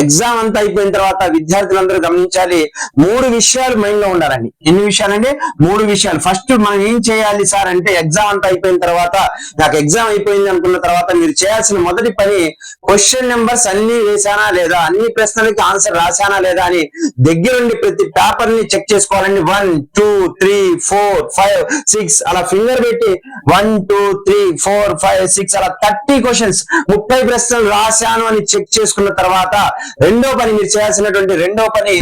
Exam అంతా అయిపోయిన తర్వాత విద్యార్థులందరూ గమనించాలి. మూడు విషయాలు మైండ్లో ఉండాలండి. ఎన్ని విషయాలండి? మూడు విషయాలు. ఫస్ట్ మనం ఏం చేయాలి సార్ అంటే ఎగ్జామ్ అంతా అయిపోయిన తర్వాత నాకు ఎగ్జామ్ అయిపోయింది అనుకున్న తర్వాత మీరు చేయాల్సిన మొదటి పని క్వశ్చన్ నెంబర్స్ అన్ని వేసానా లేదా? అన్ని ప్రశ్నలకి ఆన్సర్ రాశానా లేదా అని దగ్గరుండి ప్రతి పేపర్ని చెక్ చేసుకోవాలండి. One two three four five six అలా ఫింగర్ పెట్టి one two three four five six అలా థర్టీ క్వశ్చన్స్ ముప్పై ప్రశ్నలు రాశాను అని చెక్ చేసుకున్న తర్వాత రెండో పని మీరు చేయాల్సినటువంటి రెండో పని.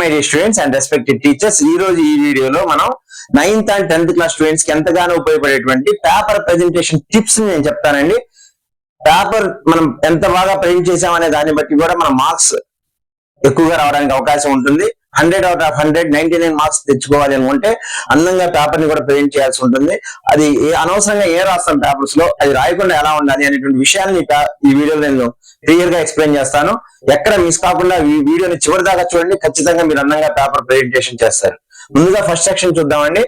My students and respected teachers ఈ రోజు ఈ వీడియోలో మనం నైన్త్ అండ్ టెన్త్ క్లాస్ స్టూడెంట్స్కి ఎంతగానో ఉపయోగపడేటువంటి పేపర్ ప్రెజెంటేషన్ టిప్స్ నేను చెప్తానండి. పేపర్ మనం ఎంత బాగా ప్రజెంట్ చేసామనే దాన్ని బట్టి కూడా మన మార్క్స్ ఎక్కువగా రావడానికి అవకాశం ఉంటుంది. Hundred out of hundred ninety nine marks తెచ్చుకోవాలి అనుకుంటే అందంగా పేపర్ని కూడా ప్రజెంట్ చేయాల్సి ఉంటుంది. అది ఏ అనవసరంగా ఏ రాస్తాం పేపర్స్లో అది రాయకుండా ఎలా ఉండాలి అనేటువంటి విషయాన్ని ఈ పే- వీడియోలో నేను క్లియర్గా ఎక్స్ప్లెయిన్ చేస్తాను. ఎక్కడ మిస్ కాకుండా ఈ వీడియోని చివరి దాకా చూడండి. ఖచ్చితంగా మీరు అందంగా పేపర్ ప్రెజెంటేషన్ చేస్తారు. ముందుగా ఫస్ట్ సెక్షన్ చూద్దామండి.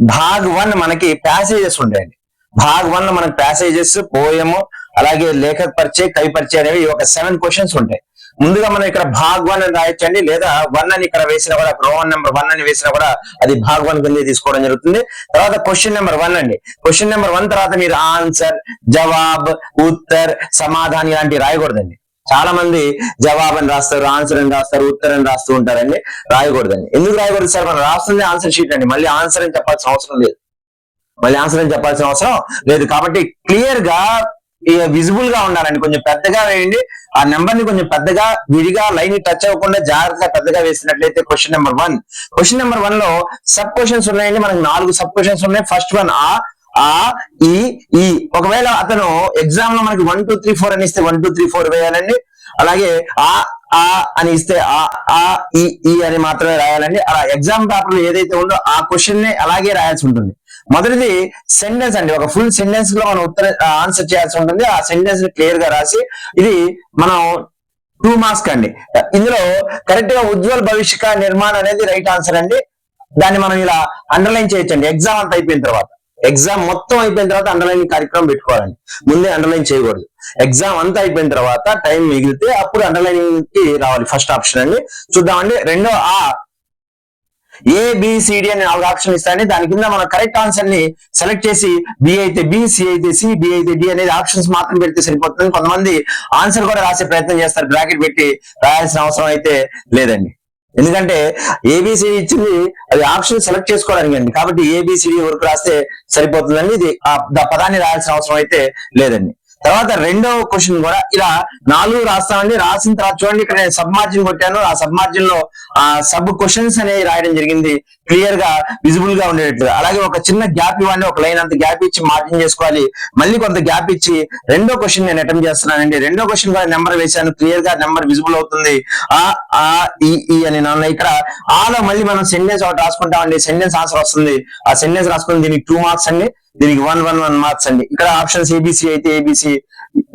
భాగ్ వన్ మనకి ప్యాసేజెస్ ఉంటాయండి. భాగ్ వన్లో మనకి ప్యాసేజెస్ పోయము అలాగే లేఖ పరిచయ కవి పరిచయ అనేవి ఒక సెవెన్ క్వశ్చన్స్ ఉంటాయి. ముందుగా మనం ఇక్కడ భాగ్ వన్ అని రాయొచ్చండి. లేదా వన్ అని ఇక్కడ వేసినా కూడా రోమన్ నెంబర్ వన్ అని వేసినా కూడా అది భాగ్ వన్ కింద తీసుకోవడం జరుగుతుంది. తర్వాత క్వశ్చన్ నెంబర్ వన్ అండి. క్వశ్చన్ నెంబర్ వన్ తర్వాత మీరు ఆన్సర్ జవాబ్ ఉత్తర్ సమాధానం ఇలాంటివి రాయకూడదండి. చాలా మంది జవాబు అని రాస్తారు ఆన్సర్ అని రాస్తారు ఉత్తర్ అని రాస్తూ ఉంటారండి. రాయకూడదండి. ఎందుకు రాయకూడదు సార్? మనం రాస్తుంది ఆన్సర్ షీట్ అండి. మళ్ళీ ఆన్సర్ అని చెప్పాల్సిన అవసరం లేదు. మళ్ళీ ఆన్సర్ అని చెప్పాల్సిన అవసరం లేదు. కాబట్టి క్లియర్గా విజిబుల్గా ఉండాలండి. కొంచెం పెద్దగా వేయండి. ఆ నెంబర్ని కొంచెం పెద్దగా విడిగా లైన్ టచ్ అవ్వకుండా జాగ్రత్తగా పెద్దగా వేసినట్లయితే question number one question number వన్లో సబ్ క్వశ్చన్స్ ఉన్నాయండి. మనకు నాలుగు సబ్ క్వశ్చన్స్ ఉన్నాయి. ఫస్ట్ వన్ ఆ ఆ ఈ ఈ. ఒకవేళ అతను ఎగ్జామ్లో మనకి వన్ టూ త్రీ ఫోర్ అని ఇస్తే వన్ టూ త్రీ ఫోర్ వేయాలండి. అలాగే ఆ ఆ అని ఇస్తే ఆ ఆ ఈ ఈ అని మాత్రమే రాయాలండి. అలా ఎగ్జామ్ పేపర్లో ఏదైతే ఉందో ఆ క్వశ్చన్ అలాగే రాయాల్సి ఉంటుంది. మొదటిది సెంటెన్స్ అండి. ఒక ఫుల్ సెంటెన్స్లో మనం ఉత్తర ఆన్సర్ చేయాల్సి ఉంటుంది. ఆ సెంటెన్స్ని క్లియర్గా రాసి ఇది మనం టూ మార్క్స్ అండి. ఇందులో కరెక్ట్గా ఉజ్వల భవిష్యక నిర్మాణం అనేది రైట్ ఆన్సర్ అండి. దాన్ని మనం ఇలా అండర్లైన్ చేయొచ్చండి. ఎగ్జామ్ అంతా అయిపోయిన తర్వాత. ఎగ్జామ్ మొత్తం అయిపోయిన తర్వాత అండర్లైన్ కార్యక్రమం పెట్టుకోవాలండి. ముందే అండర్లైన్ చేయకూడదు. ఎగ్జామ్ అంతా అయిపోయిన తర్వాత టైం మిగిలితే అప్పుడు అండర్లైనింగ్కి రావాలి. ఫస్ట్ ఆప్షన్ అండి. చూద్దామండి. రెండో ఆ ఏబిసిడి అని నాలుగు ఆప్షన్ ఇస్తాండి దాని కింద మనం కరెక్ట్ ఆన్సర్ని సెలెక్ట్ చేసి బి అయితే బి సి అయితే సి డి అయితే డి అనేది ఆప్షన్స్ మాత్రం పెడితే సరిపోతుంది. కొంతమంది ఆన్సర్ కూడా రాసే ప్రయత్నం చేస్తారు. బ్రాకెట్ పెట్టి రాయాల్సిన అవసరం అయితే లేదండి. ఎందుకంటే ఏబిసిడి ఇచ్చింది అది ఆప్షన్ సెలెక్ట్ చేసుకోవడానికి అండి. కాబట్టి ఏబిసిడి వరకు రాస్తే సరిపోతుందండి. ఇది ఆ పదాన్ని రాయాల్సిన అవసరం అయితే లేదండి. తర్వాత రెండో క్వశ్చన్ కూడా ఇలా నాలుగు రాస్తామండి. రాసిన తర్వాత చూడండి ఇక్కడ నేను సబ్ మార్జిన్ కొట్టాను. ఆ సబ్ మార్జిన్లో ఆ సబ్ క్వశ్చన్స్ అనేవి రాయడం జరిగింది. క్లియర్గా విజిబుల్గా ఉండేటట్లుగా అలాగే ఒక చిన్న గ్యాప్ ఇవ్వండి. ఒక లైన్ అంత గ్యాప్ ఇచ్చి మార్జిన్ చేసుకోవాలి. మళ్ళీ కొంత గ్యాప్ ఇచ్చి రెండో క్వశ్చన్ నేను అటెంప్ట్ చేస్తున్నానండి. రెండో క్వశ్చన్ కూడా నెంబర్ వేశాను. క్లియర్గా నెంబర్ విజిబుల్ అవుతుంది. ఆ ఆ ఈ ఈ అని నాన్న ఇక్కడ ఆలో మళ్ళీ మనం సెంటెన్స్ ఒకటి రాసుకుంటామండి. సెంటెన్స్ ఆన్సర్ వస్తుంది. ఆ సెంటెన్స్ రాసుకుని దీనికి టూ మార్క్స్ అండి. దీనికి వన్ వన్ వన్ మార్క్స్ అండి. ఇక్కడ ఆప్షన్స్ ఏబిసి అయితే ఏబిసి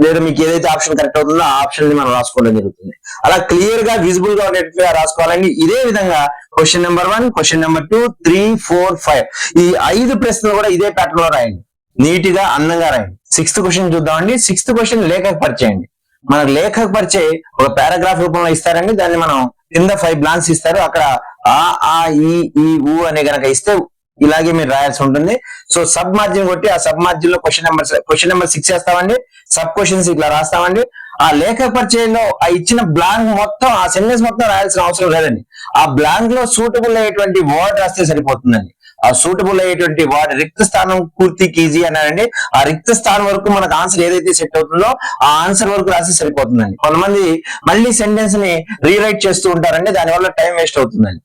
లేదా మీకు ఏదైతే ఆప్షన్ కరెక్ట్ అవుతుందో ఆ ఆప్షన్ని మనం రాసుకోవడం జరుగుతుంది. అలా క్లియర్గా విజిబుల్గా ఉండేట్టుగా రాసుకోవాలండి. ఇదే విధంగా question number one question number two three four five ఈ ఐదు ప్రశ్నలు కూడా ఇదే ప్యాటర్న్లో రాయండి. నీట్గా అందంగా రాయండి. సిక్స్త్ క్వశ్చన్ చూద్దామండి. సిక్స్త్ క్వశ్చన్ లేఖకు పరిచయండి. మనకు లేఖకు పరిచయ ఒక పారాగ్రాఫ్ రూపంలో ఇస్తారండి. దాన్ని మనం కింద ఫైవ్ బ్లాంక్స్ ఇస్తారు. అక్కడ ఆ ఆ ఈ ఈ ఊ అనే గనక ఇస్తే ఇలాగే మీరు రాయాల్సి ఉంటుంది. సో సబ్ మార్జిన్ కొట్టి ఆ sub మార్జిన్లో question number question number six వేస్తామండి సబ్ క్వశ్చన్స్ ఇట్లా రాస్తామండి. ఆ లేఖ పరిచయంలో ఆ ఇచ్చిన బ్లాంక్ మొత్తం ఆ సెంటెన్స్ మొత్తం రాయాల్సిన అవసరం లేదండి. ఆ బ్లాంక్లో సూటబుల్ అయ్యేటువంటి వర్డ్ రాస్తే సరిపోతుందండి. ఆ సూటబుల్ అయ్యేటువంటి వాడి రిక్త స్థానం పూర్తికి ఈజీ అన్నారండి. ఆ రిక్త స్థానం వరకు మనకు ఆన్సర్ ఏదైతే సెట్ అవుతుందో ఆ ఆన్సర్ వరకు రాసి సరిపోతుందండి. కొంతమంది మళ్ళీ సెంటెన్స్ని రీరైట్ చేస్తూ ఉంటారండి. దానివల్ల టైం వేస్ట్ అవుతుందండి.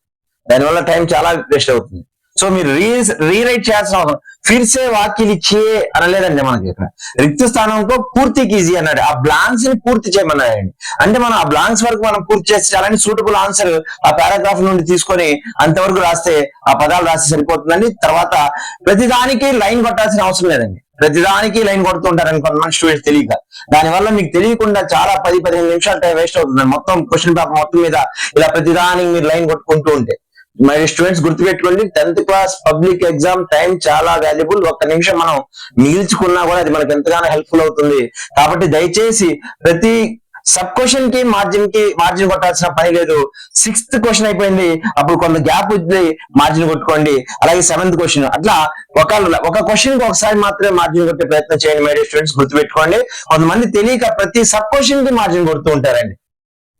దానివల్ల టైం చాలా వేస్ట్ అవుతుంది. సో మీరు రీ రీరైట్ చేయాల్సిన అవసరం. ఫిర్సే వాక్యలు ఇచ్చే అనలేదండి మనకి ఇక్కడ. రిక్త స్థానంతో పూర్తికి ఈజీ అన్నాడు ఆ బ్లాంక్స్ని పూర్తి చేయమన్నాడండి అంటే మనం ఆ బ్లాంక్స్ వరకు మనం పూర్తి చేస్తే చాలని సూటబుల్ ఆన్సర్ ఆ పారాగ్రాఫ్ నుండి తీసుకొని అంతవరకు రాస్తే ఆ పదాలు రాస్తే సరిపోతుందండి. తర్వాత ప్రతిదానికి లైన్ కొట్టాల్సిన అవసరం లేదండి. ప్రతిదానికి లైన్ కొడుతుంటారని కొంతమంది స్టూడెంట్స్ తెలియక. దానివల్ల మీకు తెలియకుండా చాలా పది పదిహేను నిమిషాలు టైం వేస్ట్ అవుతుంది మొత్తం క్వశ్చన్ పేపర్ మొత్తం మీద ఇలా ప్రతిదానికి మీరు లైన్ కొట్టుకుంటూ ఉంటే. మరి స్టూడెంట్స్ గుర్తుపెట్టుకోండి tenth class public exam time చాలా వాల్యుబుల్ ఒక్క నిమిషం మనం మిగిల్చుకున్నా కూడా అది మనకు ఎంతగానో హెల్ప్ఫుల్ అవుతుంది. కాబట్టి దయచేసి ప్రతి సబ్ క్వశ్చన్కి మార్జిన్కి మార్జిన్ కొట్టాల్సిన పని లేదు. సిక్స్త్ క్వశ్చన్ అయిపోయింది అప్పుడు కొంత గ్యాప్ ఉంది మార్జిన్ కొట్టుకోండి. అలాగే సెవెంత్ క్వశ్చన్ అట్లా ఒక ఒక క్వశ్చన్కి ఒకసారి మాత్రమే మార్జిన్ కొట్టే ప్రయత్నం చేయండి మేడం స్టూడెంట్స్ గుర్తుపెట్టుకోండి. కొంతమంది తెలియక ప్రతి సబ్ క్వశ్చన్కి మార్జిన్ కొడుతూ ఉంటారండి.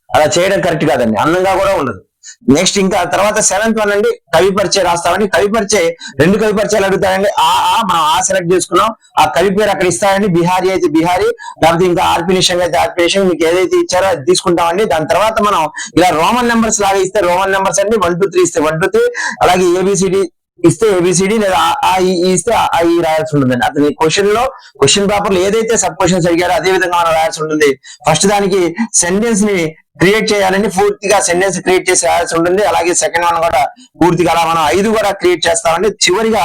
అలా చేయడం కరెక్ట్ కాదండి అందంగా కూడా ఉండదు. నెక్స్ట్ ఇంకా తర్వాత సెవెంత్ వన్ అండి కవి పరిచయ రాస్తామండి. కవి పరిచయ రెండు కవి పరిచయాలు అడుగుతాయండి ఆ ఆ మనం ఆ సెలెక్ట్ చేసుకున్నాం. ఆ కవి పేరు అక్కడ ఇస్తారండి బిహారీ అయితే బిహారీ లేకపోతే ఇంకా ఆర్పి అయితే ఆర్పి మీకు ఏదైతే ఇచ్చారో అది తీసుకుంటామండి. దాని తర్వాత మనం ఇలా రోమన్ నెంబర్స్ లాగా ఇస్తే రోమన్ నెంబర్స్ అండి. వన్ టూ త్రీ ఇస్తే వన్ టూ త్రీ అలాగే ఏబిసిడి ఇస్తే ఏబిసిడి లేదా ఆ- ఈ ఇస్తే ఆ ఈ రాయాల్సి ఉంటుందండి. అతని క్వశ్చన్లో క్వశ్చన్ పేపర్లో ఏదైతే సబ్ క్వశ్చన్స్ అడిగారో అదే విధంగా మనం రాయాల్సి ఉంటుంది. ఫస్ట్ దానికి సెంటెన్స్ని క్రియేట్ చేయాలని పూర్తిగా సెంటెన్స్ క్రియేట్ చేసి రాయాల్సి ఉంటుంది. అలాగే సెకండ్ వన్ కూడా పూర్తిగా అలా మనం ఐదు కూడా క్రియేట్ చేస్తామండి చివరిగా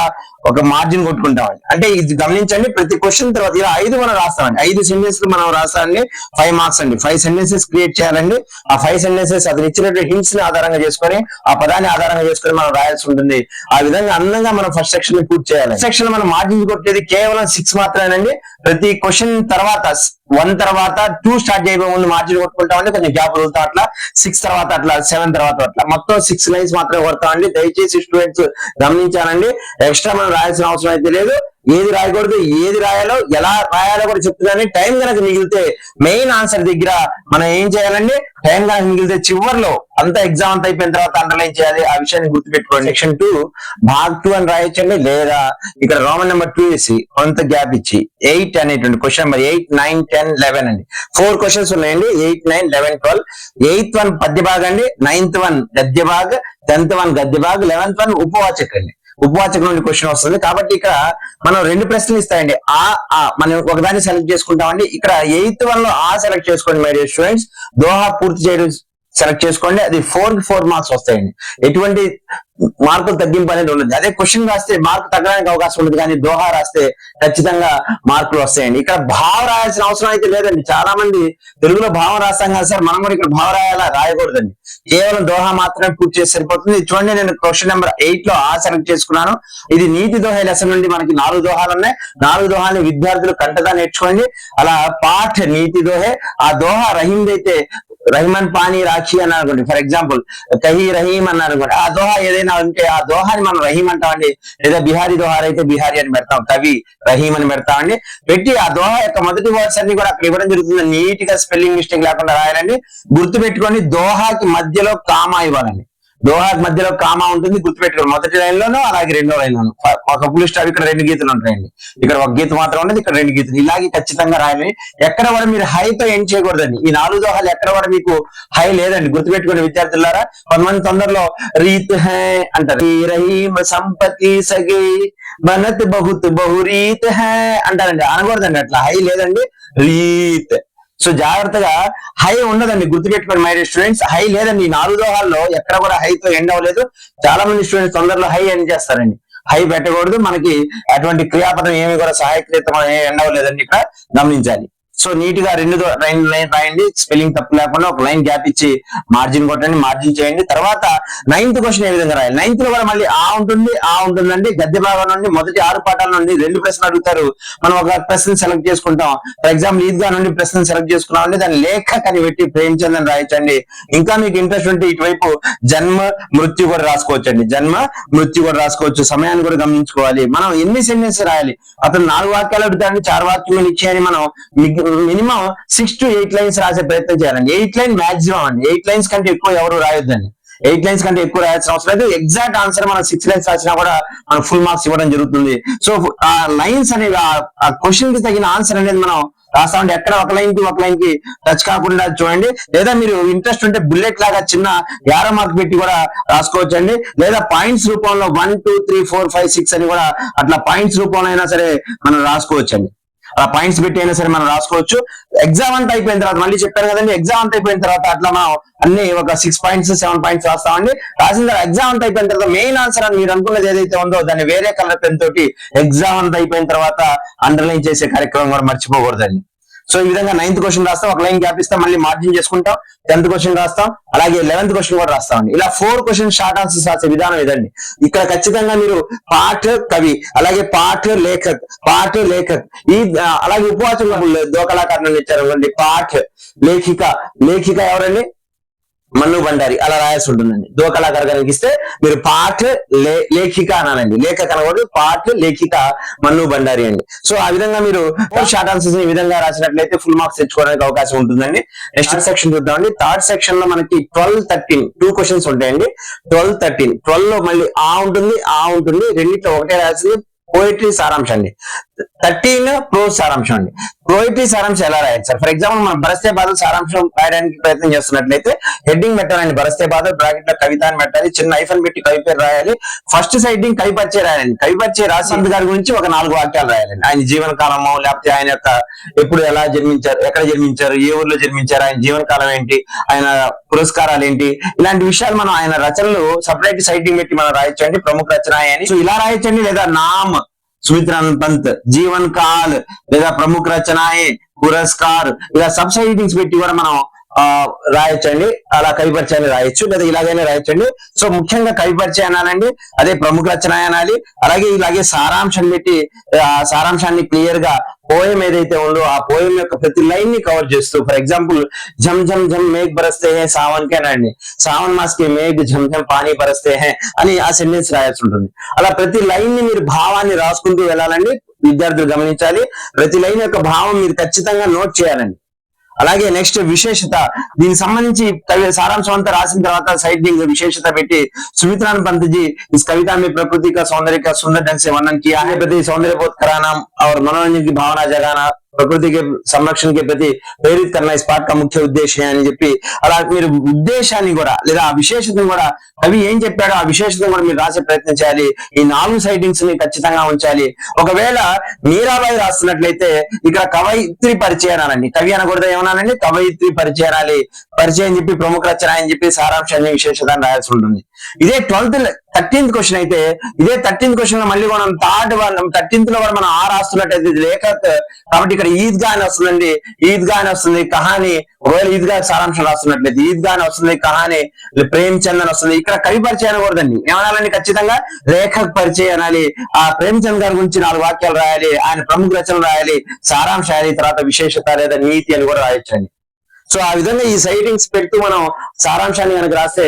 ఒక మార్జిన్ కొట్టుకుంటామండి. అంటే ఇది గమనించండి ప్రతి క్వశ్చన్ తర్వాత ఇలా ఐదు మనం రాస్తామండి. ఐదు సెంటెన్స్ మనం రాస్తామండి ఫైవ్ మార్క్స్ అండి. ఫైవ్ సెంటెన్సెస్ క్రియేట్ చేయాలండి. ఆ ఫైవ్ సెంటెన్సెస్ అతను ఇచ్చినటువంటి హింట్స్ని ఆధారంగా చేసుకొని ఆ పదాన్ని ఆధారంగా చేసుకొని మనం రాయాల్సి ఉంటుంది. ఆ విధంగా అందంగా మనం ఫస్ట్ సెక్షన్ని పూర్తి చేయాలి సెక్షన్ మనం మార్జిన్ కొట్టేది కేవలం సిక్స్ మాత్రమేనండి. ప్రతి క్వశ్చన్ తర్వాత వన్ తర్వాత టూ స్టార్ట్ చేయబోయే ముందు మార్జిన్ కొట్టుకుంటామండి కొంచెం గ్యాప్ వదులుతాం అట్లా. సిక్స్ తర్వాత అట్లా సెవెన్ తర్వాత అట్లా. మొత్తం సిక్స్ లైన్స్ మాత్రమే కొడతామండి దయచేసి స్టూడెంట్స్ గమనించాలండి. ఎక్స్ట్రా మనం రాయాల్సిన అవసరం అయితే లేదు. ఏది రాయకూడదు ఏది రాయాలో ఎలా రాయాలో కూడా చెప్తుందని టైం కనుక మిగిలితే మెయిన్ ఆన్సర్ దగ్గర మనం ఏం చేయాలండి? టైం కనుక మిగిలితే చివర్లో అంతా ఎగ్జామ్ అంతా అయిపోయిన తర్వాత అండర్లైన్ చేయాలి. ఆ విషయాన్ని గుర్తుపెట్టుకోండి. సెక్షన్ టూ భాగ్ టూ అని రాయొచ్చండి. లేదా ఇక్కడ రోమన్ నెంబర్ టూ వేసి కొంత గ్యాప్ ఇచ్చి ఎయిట్ అనేటువంటి question number eight nine ten eleven అండి. ఫోర్ క్వశ్చన్స్ ఉన్నాయండి. Eight nine eleven twelve. Eighth one పద్య భాగ్ అండి. నైన్త్ వన్ గద్య భాగ్ టెన్త్ వన్ గద్య భాగ్ లెవెన్త్ వన్ ఉపవాచక్ అండి. ఉపవాచకం నుండి క్వశ్చన్ వస్తుంది. కాబట్టి ఇక్కడ మనం రెండు ప్రశ్నలు ఇస్తాయండి. ఆ ఆ మనం ఒకదాన్ని సెలెక్ట్ చేసుకుంటామండి. ఇక్కడ ఎయిత్ వన్లో ఆ సెలెక్ట్ చేసుకోండి మై డియర్ స్టూడెంట్స్ దోహా పూర్తి చేయడం సెలెక్ట్ చేసుకోండి. అది ఫోర్ ఫోర్ మార్క్స్ వస్తాయండి. ఎటువంటి మార్కులు తగ్గింపు అనేది ఉండదు. అదే క్వశ్చన్ రాస్తే మార్కు తగ్గడానికి అవకాశం ఉండదు కానీ దోహా రాస్తే ఖచ్చితంగా మార్కులు వస్తాయండి. ఇక్కడ భావం రాయాల్సిన అవసరం అయితే లేదండి. చాలా మంది తెలుగులో భావం రాస్తాం కదా సార్ మనం కూడా ఇక్కడ భావం రాయాలా? రాయకూడదండి. కేవలం దోహా మాత్రమే పూర్తి చేసి సరిపోతుంది. చూడండి నేను క్వశ్చన్ నెంబర్ ఎయిట్లో ఆ సెలెక్ట్ చేసుకున్నాను. ఇది నీతి దోహ లెసన్ నుండి మనకి నాలుగు దోహాలు ఉన్నాయి. నాలుగు దోహాలు విద్యార్థులు కంటగా నేర్చుకోండి. అలా పాఠ నీతి దోహే. ఆ దోహ రహీం అయితే రహీమన్ పానీ రాఖీ అని అనుకోండి ఫర్ ఎగ్జాంపుల్ కహీ రహీం అన్నారు అనుకోండి ఆ దోహా ఏదైనా ఉంటే ఆ దోహాని మనం రహీం అంటామండి. లేదా బిహారీ దోహార్ అయితే బిహారీ అని పెడతాం. కవి రహీం అని పెడతామండి. పెట్టి ఆ దోహ యొక్క మొదటి వర్డ్స్ అన్ని కూడా అక్కడ ఇవ్వడం జరుగుతుంది. నీట్గా స్పెల్లింగ్ మిస్టేక్ లేకుండా రాయాలండి గుర్తు పెట్టుకోండి దోహాకి మధ్యలో కామా ఇవ్వాలండి. దోహాకి మధ్యలో కామా ఉంటుంది గుర్తుపెట్టుకోండి. మొదటి లైన్ లోనూ అలాగే రెండో లైన్ లోను ఒక ఫుల్ స్టాప్ ఇక్కడ రెండు గీతలు ఉంటాయండి. ఇక్కడ ఒక గీత మాత్రం ఉండదు ఇక్కడ రెండు గీతలు. ఇలాగే ఖచ్చితంగా రాయాలి ఎక్కడ కూడా మీరు హైతో ఎండ్ చేయకూడదండి. ఈ నాలుగు దోహాలు ఎక్కడ కూడా మీకు హై లేదండి. గుర్తుపెట్టుకోండి విద్యార్థులారా. కొంతమంది తొందరలో రీత్ హై అంటారు. సంపతి సంపత్తి సగి బనత్ బహుత్ బహురీత్ హై అంటారండి. అనకూడదండి అట్లా. హై లేదండి రీత్. సో జాగ్రత్తగా హై ఉండదండి గుర్తుపెట్టుకోండి మై స్టూడెంట్స్ హై లేదండి. ఈ నాలుగు దోహాల్లో ఎక్కడ కూడా హైతో ఎండ్ అవ్వలేదు. చాలా మంది స్టూడెంట్స్ తొందరలో హై ఎండ్ చేస్తారండి. హై పెట్టకూడదు. మనకి అటువంటి క్రియాపదం ఏమి కూడా సహాయక్రియత ఎండ్ అవ్వలేదండి ఇక్కడ. గమనించాలి. సో నీట్గా రెండు లైన్ రెండు లైన్ రాయండి. స్పెల్లింగ్ తప్పు లేకుండా ఒక లైన్ గ్యాప్ ఇచ్చి మార్జిన్ కొట్టండి మార్జిన్ చేయండి. తర్వాత నైన్త్ క్వశ్చన్ ఏ విధంగా రాయాలి? నైన్త్లో కూడా మళ్ళీ ఆ ఉంటుంది ఆ ఉంటుందండి. గద్దె భాగం నుండి మొదటి ఆరు పాఠాల నుండి రెండు ప్రశ్నలు అడుగుతారు. మనం ఒక ప్రశ్న సెలెక్ట్ చేసుకుంటాం. ఫర్ ఎగ్జాంపుల్ ఈద్గా నుండి ప్రశ్న సెలెక్ట్ చేసుకున్నాం దాన్ని లేఖ కని పెట్టి ప్రేమించండి అని రాయించండి ఇంకా మీకు ఇంట్రెస్ట్ ఉంటే ఇటువైపు జన్మ మృత్యు కూడా రాసుకోవచ్చండి. జన్మ మృత్యు కూడా రాసుకోవచ్చు. సమయాన్ని కూడా గమనించుకోవాలి. మనం ఎన్ని సెంటెన్స్ రాయాలి? అతను నాలుగు వాక్యాలు అడుగుతాడని చారు వాక్యం ఇచ్చేయని మనం. Minimum six to eight lines రాసే ప్రయత్నం చేయాలండి. ఎయిట్ లైన్ మాక్సిమం అండి. ఎయిట్ లైన్స్ కంటే ఎక్కువ ఎవరు రాయొద్దండి. ఎయిట్ లైన్స్ కంటే ఎక్కువ రాయాల్సిన అవసరం లేదు. ఎగ్జాక్ట్ ఆన్సర్ మనం సిక్స్ లైన్స్ రాసినా కూడా మనం ఫుల్ మార్క్స్ ఇవ్వడం జరుగుతుంది. సో ఆ లైన్స్ అనేవి ఆ క్వశ్చన్కి తగిన ఆన్సర్ అనేది మనం రాస్తామంటే ఎక్కడ ఒక లైన్కి ఒక లైన్కి టచ్ కాకుండా చూడండి. లేదా మీరు ఇంట్రెస్ట్ ఉంటే బుల్లెట్ లాగా చిన్న యారో మార్క్ పెట్టి కూడా రాసుకోవచ్చండి. లేదా పాయింట్స్ రూపంలో one two three four five six అని కూడా అట్లా పాయింట్స్ రూపంలో అయినా సరే మనం రాసుకోవచ్చండి. అలా పాయింట్స్ పెట్టి అయినా సరే మనం రాసుకోవచ్చు. ఎగ్జామ్ అంతా అయిపోయిన తర్వాత మళ్ళీ చెప్పాను కదండి ఎగ్జామ్ అంతా అయిపోయిన తర్వాత అట్లా మనం అన్ని ఒక సిక్స్ పాయింట్స్ సెవెన్ పాయింట్స్ రాస్తామండి. రాసిన తర్వాత ఎగ్జామ్ అంతా అయిపోయిన తర్వాత మెయిన్ ఆన్సర్ అని మీరు అనుకున్నది ఏదైతే ఉందో దాన్ని వేరే కలర్ పెన్ తోటి ఎగ్జామ్ అంతా అయిపోయిన తర్వాత అండర్లైన్ చేసే కార్యక్రమం కూడా మర్చిపోకూడదండి. సో ఈ విధంగా నైన్త్ క్వశ్చన్ రాస్తాం. ఒక లైన్ గ్యాప్ ఇస్తాం. మళ్ళీ మార్జిన్ చేసుకుంటాం. టెన్త్ క్వశ్చన్ రాస్తాం. అలాగే లెవెన్త్ క్వశ్చన్ కూడా రాస్తామండి ఇలా ఫోర్ క్వశ్చన్ షార్ట్ ఆన్సర్స్ రాసే విధానం ఇదండి. ఇక్కడ ఖచ్చితంగా మీరు పాఠ కవి అలాగే పాఠ లేఖక్ పాఠ లేఖక్ ఈ అలాగే ఉపవాసం దోకళాకారణం ఇచ్చారు పాఠ లేఖిక లేఖిక ఎవరండి? మన్ను బండారి అలా రాయాల్సి ఉంటుందండి. దో కళాకారు కనుక ఇస్తే మీరు పాఠ లే- లేఖిక అనాలండి. లేఖ కనకూడదు పాఠ లేఖిక మన్ను బండారి అండి. సో ఆ విధంగా మీరు షార్ట్ ఆన్సర్స్ ఈ విధంగా రాసినట్లయితే ఫుల్ మార్క్స్ తెచ్చుకోవడానికి అవకాశం ఉంటుందండి. నెక్స్ట్ సెక్షన్ చూద్దామండి థర్డ్ సెక్షన్లో మనకి ట్వెల్వ్ థర్టీన్ టూ క్వశ్చన్స్ ఉంటాయండి. Twelve thirteen. ట్వెల్వ్లో మళ్ళీ ఆ ఉంటుంది ఆ ఉంటుంది. రెండిట్లో ఒకటే రాసింది పోయిటరీ సారాంశం అండి. థర్టీన్ ప్రోజ్ సారాంశం అండి. పోయిటరీ సారాంశం ఎలా రాయాలి? సార్ ఫర్ ఎగ్జాంపుల్ మనం బరస్తే బాధలు సారాంశం రాయడానికి ప్రయత్నం చేస్తున్నట్లయితే హెడ్డింగ్ పెట్టాలండి. బరస్తే బాధలు బ్రాకెట్లో కవిత అని పెట్టాలి చిన్న ఐఫన్ పెట్టి కవి పేరు రాయాలి. ఫస్ట్ సైడింగ్ కవి పరిచయ రాయాలండి. కవి పరిచయ రాసి గారి గురించి ఒక నాలుగు వాక్యాలు రాయాలండి. ఆయన జీవన కాలము లేకపోతే ఆయన యొక్క ఎప్పుడు ఎలా జన్మించారు ఎక్కడ జన్మించారు ఏ ఊర్లో జన్మించారు ఆయన జీవన కాలం ఏంటి ఆయన పురస్కారాలు ఏంటి ఇలాంటి విషయాలు మనం ఆయన రచనలు సపరేట్ సైటింగ్ పెట్టి మనం రాయొచ్చండి. ప్రముఖ రచన అని సో ఇలా రాయొచ్చండి లేదా నామ్. సుమిత్రానంద్ పంత్ జీవన్ కాల్ లేదా ప్రముఖ రచనాయే పురస్కార్ ఇలా సబ్ సైటింగ్స్ పెట్టి కూడా మనం ఆ రాయొచ్చండి. అలా కవిపరిచయాన్ని రాయొచ్చు. లేదా ఇలాగైనా రాయొచ్చండి. సో ముఖ్యంగా కవిపరిచయం అనాలండి. అదే ప్రముఖ రచన అనాలి. అలాగే ఇలాగే సారాంశం పెట్టి ఆ సారాంశాన్ని క్లియర్గా పోయం ఏదైతే ఉందో ఆ పోయం యొక్క ప్రతి లైన్ని కవర్ చేస్తూ ఫర్ ఎగ్జాంపుల్ జమ్ జమ్ జమ్ మేఘ్ బరస్తే హే సావన్ కే సావన్ మాస్కి మేఘ్ జమ్ జమ్ పానీ బరస్తే హే అని ఆ సెంటెన్స్ రాయాల్సి ఉంటుంది. అలా ప్రతి లైన్ని మీరు భావాన్ని రాసుకుంటూ వెళ్ళాలండి. విద్యార్థులు గమనించాలి. ప్రతి లైన్ యొక్క భావం మీరు ఖచ్చితంగా నోట్ చేయాలండి. అలాగే నెక్స్ట్ విశేషత దీనికి సంబంధించి కవి సారాంశం అంతా రాసిన తర్వాత సైడ్ విశేషత పెట్టి सुमित्रान पंत जी इस कविता में प्रकृति का सौंदर्य का सुंदर ढंग से वर्णन किया है प्रति सौंदर्य बोध कराना और मनोरंजन की भावना जगाना ప్రకృతికి के సంరక్షణ के ప్రతి ప్రేరిత్ స్పాట్ ఇస్ ముఖ్య ఉద్దేశం అని చెప్పి అలా మీరు ఉద్దేశాన్ని కూడా లేదా ఆ విశేషతను కూడా కవి ఏం చెప్పాడో ఆ విశేషతను కూడా మీరు రాసే ప్రయత్నం చేయాలి. ఈ నాలుగు సైటింగ్స్ని ఖచ్చితంగా ఉంచాలి. ఒకవేళ మీరాబాయి రాస్తున్నట్లయితే ఇక్కడ కవయిత్రి పరిచయం అనండి. కవి అనకూడదు ఏమన్నానండి కవయిత్రి పరిచయం అనాలి. పరిచయం చెప్పి ప్రముఖ రచన అని చెప్పి సారాంశాన్ని విశేషత రాయాల్సి ఉంటుంది. ఇదే ట్వెల్త్ థర్టీన్త్ క్వశ్చన్ అయితే ఇదే థర్టీన్త్ క్వశ్చన్లో మళ్ళీ మనం థర్డ్ థర్టీన్త్లో కూడా మనం ఆ రాస్తున్నట్టయితే ఇది లేఖ కాబట్టి ఇక్కడ ఈద్గా అని వస్తుందండి. ఈద్గా అని వస్తుంది కహాని ఒకవేళ ఈద్గా సారాంశం రాస్తున్నట్లయితే ఈద్గా అని వస్తుంది కహాని ప్రేమ్ చంద్ అని వస్తుంది. ఇక్కడ కవి పరిచయం అనకూడదండి. ఏమనాలండి? ఖచ్చితంగా లేఖక్ పరిచయం అనాలి. ఆ ప్రేమ్ చంద్ గారి గురించి నాలుగు వాక్యాలు రాయాలి ఆయన ప్రముఖ రచనలు రాయాలి సారాంశం రాయాలి తర్వాత విశేషత లేదా నీతి అని కూడా రాయొచ్చండి. సో ఆ విధంగా ఈ సైటింగ్స్ పెడుతూ మనం సారాంశాన్ని కనుక రాస్తే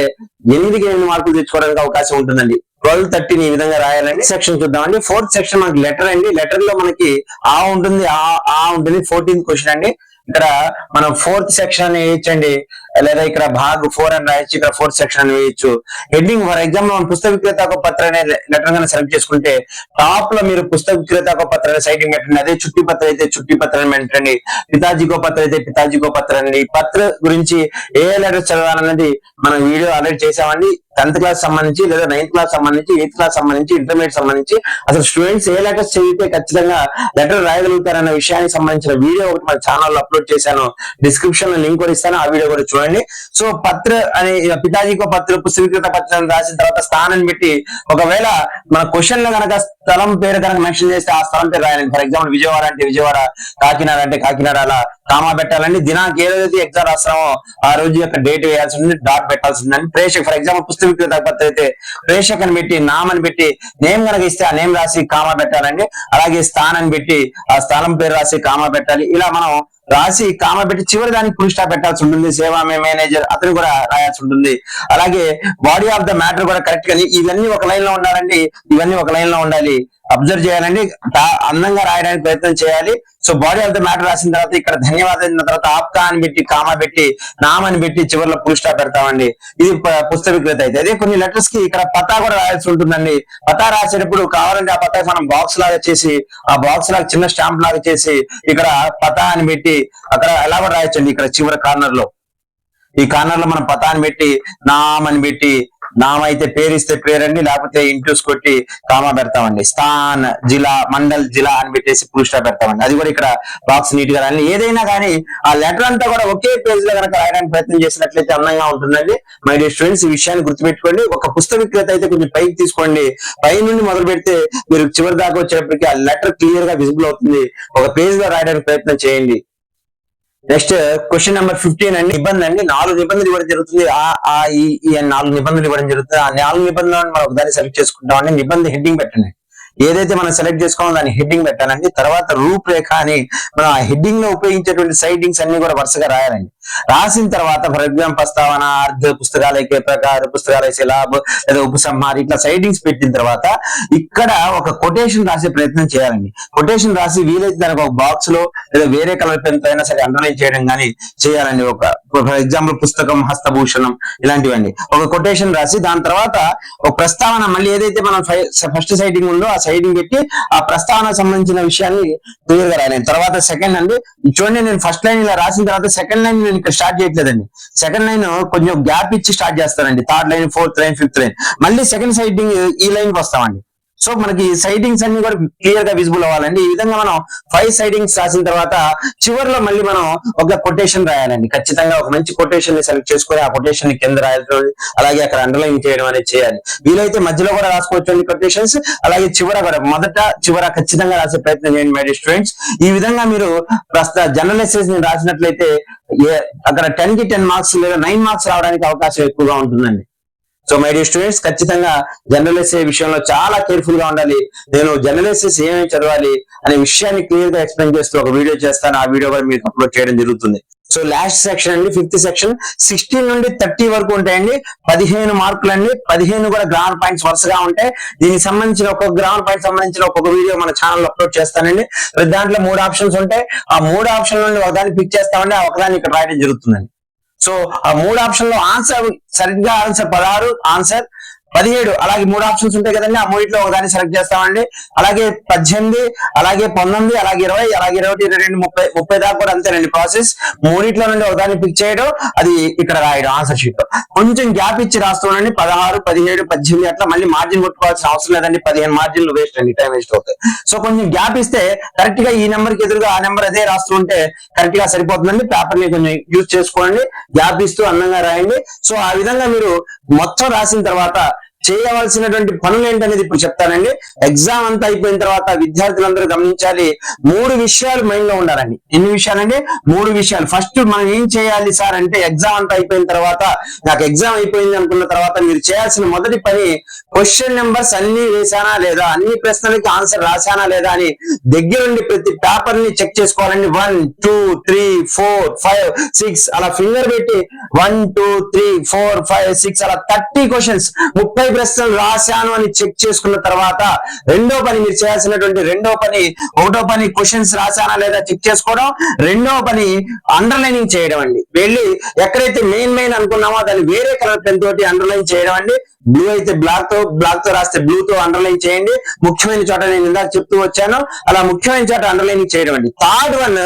ఎనిమిదికి ఎనిమిది మార్కులు తెచ్చుకోవడానికి అవకాశం ఉంటుందండి. ట్వెల్వ్ థర్టీని ఈ విధంగా రాయాలండి. సెక్షన్ చూద్దామండి. ఫోర్త్ సెక్షన్ మనకి లెటర్ అండి. లెటర్లో మనకి ఆ ఉంటుంది ఆ ఆ ఉంటుంది. ఫోర్టీన్త్ క్వశ్చన్ అండి. ఇక్కడ మనం ఫోర్త్ సెక్షన్ అని వేయచ్చండి. లేదా ఇక్కడ భాగ్ ఫోర్ అని రాయొచ్చు ఇక్కడ ఫోర్త్ సెక్షన్ అని వేయచ్చు. హెడ్డింగ్ ఫర్ ఎగ్జాంపుల్ మనం పుస్తక విక్రేత ఒక పత్ర అనే లెటర్ కనుక సెలెక్ట్ చేసుకుంటే టాప్లో మీరు పుస్తక విక్రేత ఒక పత్ర అనే సైటింగ్ పెట్టండి అదే చుట్టి పత్ర అయితే చుట్టి పత్ర అని పెట్టండి పితాజీకో పత్ర అయితే పితాజీకో పత్ర అండి. పత్ర గురించి ఏ లెటర్ చదవాలన్నది మనం వీడియో అలర్ట్ చేసామండి టెన్త్ క్లాస్ సంబంధించి లేదా నైన్త్ క్లాస్ సంబంధించి ఎయిత్ క్లాస్ సంబంధించి ఇంటర్మీడియట్ సంబంధించి అసలు స్టూడెంట్స్ ఏ లెటర్స్ చదివితే ఖచ్చితంగా లెటర్ రాయగలుగుతారన్న విషయానికి సంబంధించిన వీడియో ఒకటి మన ఛానల్లో అప్లోడ్ చేశాను. డిస్క్రిప్షన్లో లింక్ కూడా ఇస్తాను. ఆ వీడియో కూడా చూడండి. సో పత్ర అనే పితాజీకో పత్ర స్వీకృత పత్రం రాసిన తర్వాత స్థానం పెట్టి ఒకవేళ మన క్వశ్చన్లో కనుక స్థలం పేరు కనుక మెన్షన్ చేస్తే ఆ స్థలం పేరు రాయాలండి. ఫర్ ఎగ్జాంపుల్ విజయవాడ అంటే విజయవాడ కాకినాడ అంటే కాకినాడ అలా కామా పెట్టాలండి. దినాంక ఏదైతే ఎగ్జామ్ రాస్తామో ఆ రోజు యొక్క డేట్ వేయాల్సి ఉంది డాట్ పెట్టాల్సి ఉందండి ప్రేక్షక ఫర్ ఎగ్జాంపుల్ పుస్తక విక్రేత పత్ర అయితే ప్రేక్షక్ అని పెట్టి నామ్ అని పెట్టి నేమ్ కనుక ఇస్తే ఆ నేమ్ రాసి కామా పెట్టాలండి. అలాగే స్థానం పెట్టి ఆ స్థలం పేరు రాసి కామా పెట్టాలి. ఇలా మనం రాసి కామ పెట్టి చివరి దానికి ఫుల్ పెట్టాల్సి ఉంటుంది. సేవా మేనేజర్ అతను కూడా రాయాల్సి ఉంటుంది. అలాగే బాడీ ఆఫ్ ద మ్యాటర్ కూడా కరెక్ట్ కానీ ఇవన్నీ ఒక లైన్లో ఉండాలండి. ఇవన్నీ ఒక లైన్లో ఉండాలి. అబ్జర్వ్ చేయాలండి. అందంగా రాయడానికి ప్రయత్నం చేయాలి. So body of the matter రాసిన తర్వాత ఇక్కడ ధన్యవాదాలు తర్వాత ఆప్కా అని పెట్టి కామా పెట్టి నామని పెట్టి చివరిలో ఫుల్ స్టాప్ పెడతామండి. ఇది పుస్తక విక్రేత అయితే. అదే కొన్ని లెటర్స్కి ఇక్కడ పతా కూడా రాయాల్సి ఉంటుందండి. పతా రాసేటప్పుడు కావాలంటే ఆ పతా మనం బాక్స్ లాగా చేసి ఆ బాక్స్ లాగా చిన్న స్టాంప్ లాగా చేసి ఇక్కడ పతా అని పెట్టి అక్కడ ఎలా కూడా రాయొచ్చండి ఇక్కడ చివరి కార్నర్లో. ఈ కార్నర్లో మనం పతాన్ని పెట్టి నామని పెట్టి నామైతే పేరిస్తే పేరు పేరండి లేకపోతే ఇంటూస్ కొట్టి కామా పెడతామండి. స్థాన్ జిలా మండల్ జిలా అని పెట్టేసి ఫుల్ పెడతామండి. అది కూడా ఇక్కడ బాక్స్ నీట్గా రాయాలి ఏదైనా కానీ ఆ లెటర్ అంతా కూడా ఒకే పేజ్లో కనుక రాయడానికి ప్రయత్నం చేసినట్లయితే అందంగా ఉంటుందండి. మై డియర్ స్టూడెంట్స్ ఈ విషయాన్ని గుర్తుపెట్టుకోండి. ఒక పుస్తక విక్రేత అయితే కొంచెం పైకి తీసుకోండి. పై నుండి మొదలు పెడితే మీరు చివరి దాకా వచ్చేటప్పటికి ఆ లెటర్ క్లియర్గా విజిబుల్ అవుతుంది. ఒక పేజ్లో రాయడానికి ప్రయత్నం చేయండి. నెక్స్ట్ క్వశ్చన్ నెంబర్ ఫిఫ్టీన్ అండి. నిబంధన అండి. నాలుగు నిబంధనలు ఇవ్వడం జరుగుతుంది. ఆ ఆ ఈ నాలుగు నిబంధనలు ఇవ్వడం జరుగుతుంది. ఆ నాలుగు నిబంధనలను మనం ఒకదాన్ని సెలెక్ట్ చేసుకుంటామండి నిబంధన హెడ్డింగ్ పెట్టండి. ఏదైతే మనం సెలెక్ట్ చేసుకోవాలో దాని హెడ్డింగ్ పెట్టాలండి. తర్వాత రూపురేఖ అని మనం ఆ హెడ్డింగ్లో ఉపయోగించేటువంటి సైటింగ్స్ అన్ని కూడా వరుసగా రాయాలండి. రాసిన తర్వాత ఫర్ ఎగ్జాంపుల్ ప్రస్తావన అర్ధ పుస్తకాలకే ప్రకార పుస్తకాల శిలాబ్ లేదా ఉపసంహార ఇట్లా సైటింగ్స్ పెట్టిన తర్వాత ఇక్కడ ఒక కొటేషన్ రాసే ప్రయత్నం చేయాలండి. కొటేషన్ రాసి వీలైతే దానికి ఒక బాక్స్లో లేదా వేరే కలర్ పెన్తో అయినా సరే అండర్లైన్ చేయడం కానీ చేయాలండి. ఒక ఫర్ ఎగ్జాంపుల్ పుస్తకం హస్తభూషణం ఇలాంటివండి ఒక కొటేషన్ రాసి దాని తర్వాత ఒక ప్రస్తావన మళ్ళీ ఏదైతే మనం ఫస్ట్ సైటింగ్ ఉందో ఆ సైడింగ్ పెట్టి ఆ ప్రస్తావన సంబంధించిన విషయాన్ని క్లియర్గా రాయాలి తర్వాత సెకండ్ అండి చూడండి నేను ఫస్ట్ లైన్ ఇలా రాసిన తర్వాత సెకండ్ లైన్ నేను ఇక్కడ స్టార్ట్ చేయట్లేదండి. సెకండ్ లైన్ కొంచెం గ్యాప్ ఇచ్చి స్టార్ట్ చేస్తానండి. Third line fourth line fifth line మళ్ళీ సెకండ్ సైడింగ్ ఈ లైన్కి వస్తామండి. సో మనకి సైటింగ్స్ అన్ని కూడా క్లియర్గా విజిబుల్ అవ్వాలండి. ఈ విధంగా మనం ఫైవ్ సైటింగ్స్ రాసిన తర్వాత చివరిలో మళ్ళీ మనం ఒక కొటేషన్ రాయాలండి. ఖచ్చితంగా ఒక మంచి కొటేషన్ని సెలెక్ట్ చేసుకొని ఆ కొటేషన్ని కింద రాయడం అలాగే అక్కడ అండర్లైన్ చేయడం అనేది చేయాలి. వీలైతే మధ్యలో కూడా రాసుకోవచ్చు అండి కొటేషన్స్ అలాగే చివర కూడా మొదట చివర ఖచ్చితంగా రాసే ప్రయత్నం చేయండి మై స్టూడెంట్స్ ఈ విధంగా మీరు ప్రస్తుత జనరల్ ఎస్ఎస్ని రాసినట్లయితే ఏ- అక్కడ టెన్కి టెన్ మార్క్స్ లేదా నైన్ మార్క్స్ రావడానికి అవకాశం ఎక్కువగా ఉంటుందండి. సో మై డియర్ స్టూడెంట్స్ ఖచ్చితంగా జనరల్ ఎస్ఏ విషయంలో చాలా కేర్ఫుల్గా ఉండాలి. నేను జనరల్ ఎస్ఎస్ ఏమేమి చదవాలి అనే విషయాన్ని క్లియర్గా ఎక్స్ప్లెయిన్ చేస్తూ ఒక వీడియో చేస్తాను. ఆ వీడియో కూడా మీకు అప్లోడ్ చేయడం జరుగుతుంది. సో లాస్ట్ సెక్షన్ అండి ఫిఫ్త్ సెక్షన్ సిక్స్టీన్ నుండి థర్టీ వరకు ఉంటాయండి. పదిహేను మార్కులు అండి. పదిహేను కూడా గ్రామర్ పాయింట్స్ వరుసగా ఉంటాయి. దీనికి సంబంధించిన ఒక్కొక్క గ్రామర్ పాయింట్ సంబంధించిన ఒక్కొక్క వీడియో మన ఛానల్ అప్లోడ్ చేస్తానండి. ప్రతి దాంట్లో మూడు ఆప్షన్స్ ఉంటాయి. ఆ మూడు ఆప్షన్ నుండి ఒకదాన్ని పిక్ చేస్తామండి. ఆ ఒకదాన్ని ఇక్కడ రాయడం జరుగుతుందండి. సో ఆ మూడు ఆప్షన్లో ఆన్సర్ సరిగ్గా ఆన్సర్ పదహారు ఆన్సర్ పదిహేడు అలాగే మూడు ఆప్షన్స్ ఉంటాయి కదండి ఆ మూడిట్లో ఒకదాన్ని సెలెక్ట్ చేస్తామండి. అలాగే పద్దెనిమిది అలాగే పంతొమ్మిది అలాగే ఇరవై అలాగే ఇరవై ఇరవై రెండు ముప్పై ముప్పై దాకా కూడా అంతేనండి ప్రాసెస్ మూడిట్లో నుండి ఒకదాన్ని పిక్ చేయడం అది ఇక్కడ రాయడం ఆన్సర్ షీట్ కొంచెం గ్యాప్ ఇచ్చి రాస్తుండండి పదహారు పదిహేడు పద్దెనిమిది అట్లా మళ్ళీ మార్జిన్ కొట్టుకోవాల్సిన అవసరం లేదండి పదిహేను మార్జిన్లు వేస్ట్ అండి టైం వేస్ట్ అవుతాయి. సో కొంచెం గ్యాప్ ఇస్తే కరెక్ట్గా ఈ నెంబర్కి ఎదురుగా ఆ నెంబర్ అదే రాస్తుంటే కరెక్ట్గా సరిపోతుందండి పేపర్ని కొంచెం యూజ్ చేసుకోండి గ్యాప్ ఇస్తూ అందంగా రాయండి. సో ఆ విధంగా మీరు మొత్తం రాసిన తర్వాత చేయవలసినటువంటి పనులు ఏంటనేది ఇప్పుడు చెప్తానండి. ఎగ్జామ్ అంతా అయిపోయిన తర్వాత విద్యార్థులందరూ గమనించాలి. మూడు విషయాలు మైండ్లో ఉండాలండి. ఎన్ని విషయాలండి? మూడు విషయాలు. ఫస్ట్ మనం ఏం చేయాలి సార్ అంటే ఎగ్జామ్ అంతా అయిపోయిన తర్వాత నాకు ఎగ్జామ్ అయిపోయింది అనుకున్న తర్వాత మీరు చేయాల్సిన మొదటి పని క్వశ్చన్ నెంబర్స్ అన్ని వేసానా లేదా? అన్ని ప్రశ్నలకి ఆన్సర్ రాశానా లేదా అని దగ్గరుండి ప్రతి పేపర్ని చెక్ చేసుకోవాలండి. One two three four five six అలా ఫింగర్ పెట్టి one two three four five six అలా థర్టీ క్వశ్చన్స్ ముప్పై ప్రశ్నలు రాశాను అని చెక్ చేసుకున్న తర్వాత రెండో పని మీరు చేయాల్సినటువంటి రెండో పని ఒకటో పని క్వశ్చన్స్ రాశానా లేదా చెక్ చేసుకోవడం రెండో పని అండర్లైనింగ్ చేయడం అండి. వెళ్ళి ఎక్కడైతే మెయిన్ మెయిన్ అనుకున్నామో దాన్ని వేరే కలర్ పెన్ తోటి అండర్లైన్ చేయడం అండి. బ్లూ అయితే బ్లాక్తో బ్లాక్తో రాస్తే బ్లూ తో అండర్లైన్ చేయండి. ముఖ్యమైన చోట నేను ఇందాక చెప్తూ వచ్చాను. అలా ముఖ్యమైన చోట అండర్లైనింగ్ చేయడం అండి. థర్డ్ వన్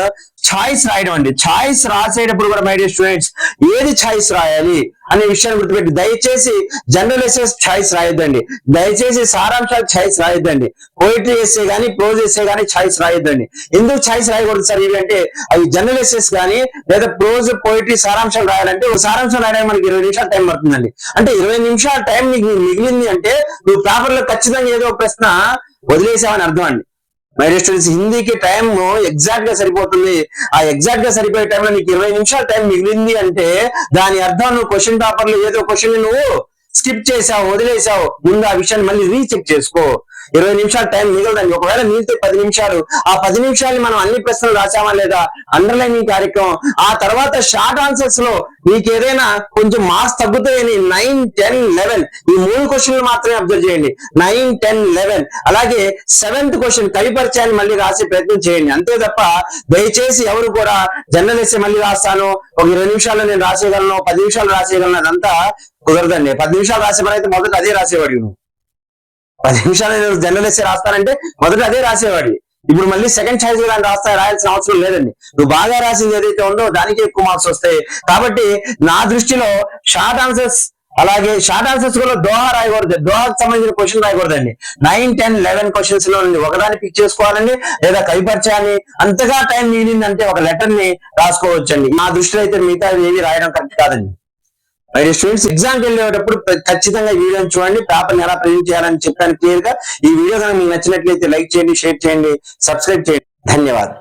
ఛాయిస్ రాయడం అండి. ఛాయిస్ రాసేటప్పుడు కూడా మై డియర్ స్టూడెంట్స్ ఏది ఛాయిస్ రాయాలి అనే విషయాన్ని గుర్తుపెట్టి దయచేసి జనరల్ ఎస్ఎస్ ఛాయిస్ రాయొద్దండి. దయచేసి సారాంశాలు ఛాయిస్ రాయొద్దండి. పోయిటరీ ఎస్సే కానీ ప్రోజ్ ఎస్సే కానీ ఛాయిస్ రాయొద్దండి. ఎందుకు ఛాయిస్ రాయకూడదు సార్? ఇవి అంటే అవి జనరల్ ఎస్ఎస్ కానీ లేదా ప్రోజ్ పోయిటరీ సారాంశాలు రాయాలంటే ఒక సారాంశం రాయడానికి మనకి ఇరవై నిమిషాలు టైం పడుతుందండి. అంటే ఇరవై నిమిషాల టైం నీకు మిగిలింది అంటే నువ్వు పేపర్లో ఖచ్చితంగా ఏదో ప్రశ్న వదిలేసావని అర్థం అండి. మై స్టూడెంట్స్ హిందీకి టైం ఎగ్జాక్ట్గా సరిపోతుంది. ఆ ఎగ్జాక్ట్గా సరిపోయే టైంలో నీకు ఇరవై నిమిషాల టైం మిగిలింది అంటే దాని అర్థం నువ్వు క్వశ్చన్ పేపర్లో ఏదో క్వశ్చన్ నువ్వు స్కిప్ చేసావు వదిలేసావు. ముందు ఆ విషయాన్ని మళ్ళీ రీచెక్ చేసుకో. ఇరవై నిమిషాలు టైం మిగలదండి. ఒకవేళ మిగిలితే పది నిమిషాలు. ఆ పది నిమిషాలు మనం అన్ని ప్రశ్నలు రాసామా లేదా? అండర్లైనింగ్ కార్యక్రమం. ఆ తర్వాత షార్ట్ ఆన్సర్స్లో మీకు ఏదైనా కొంచెం మార్క్స్ తగ్గుతాయని నైన్ టెన్ లెవెన్ ఈ మూడు క్వశ్చన్లు మాత్రమే అబ్జర్వ్ చేయండి. నైన్ టెన్ లెవెన్ అలాగే సెవెంత్ క్వశ్చన్ కవిపరిచయాన్ని మళ్ళీ రాసే ప్రయత్నం చేయండి. అంతే తప్ప దయచేసి ఎవరు కూడా జనరల్ మళ్ళీ రాస్తాను. ఒక ఇరవై నిమిషాల్లో నేను రాసేయగలను పది నిమిషాలు రాసేయగలను అదంతా కుదరదండి. పది నిమిషాలు రాసే అయితే మొదట అదే రాసేవాడు నువ్వు పది నిమిషాలు నేను రాస్తానంటే మొదట అదే రాసేవాడి ఇప్పుడు మళ్ళీ సెకండ్ ఛాయిస్ దాన్ని రాస్తా రాయాల్సిన అవసరం లేదండి. నువ్వు బాగా రాసింది ఏదైతే ఉందో దానికి ఎక్కువ మార్క్స్ వస్తాయి. కాబట్టి నా దృష్టిలో షార్ట్ ఆన్సర్స్ అలాగే షార్ట్ ఆన్సర్స్ కూడా దోహా రాయకూడదు. దోహాకు సంబంధించిన క్వశ్చన్ రాయకూడదండి. నైన్ టెన్ లెవెన్ క్వశ్చన్స్లో నుండి ఒకదాన్ని పిక్ చేసుకోవాలండి లేదా కైపరిచాన్ని అంతగా టైం మిగిలిందంటే ఒక లెటర్ని రాసుకోవచ్చండి. నా దృష్టిలో అయితే మిగతా ఏవి రాయడం కరెక్ట్ కాదండి. మరి స్టూడెంట్స్ ఎగ్జామ్ వెళ్ళేటప్పుడు ఖచ్చితంగా ఈ వీడియోని చూడండి పేపర్ ఎలా ప్రింట్ చేయాలని చెప్పాను క్లియర్గా. ఈ వీడియో కనుక మీకు నచ్చినట్లయితే లైక్ చేయండి షేర్ చేయండి సబ్స్క్రైబ్ చేయండి. ధన్యవాదాలు.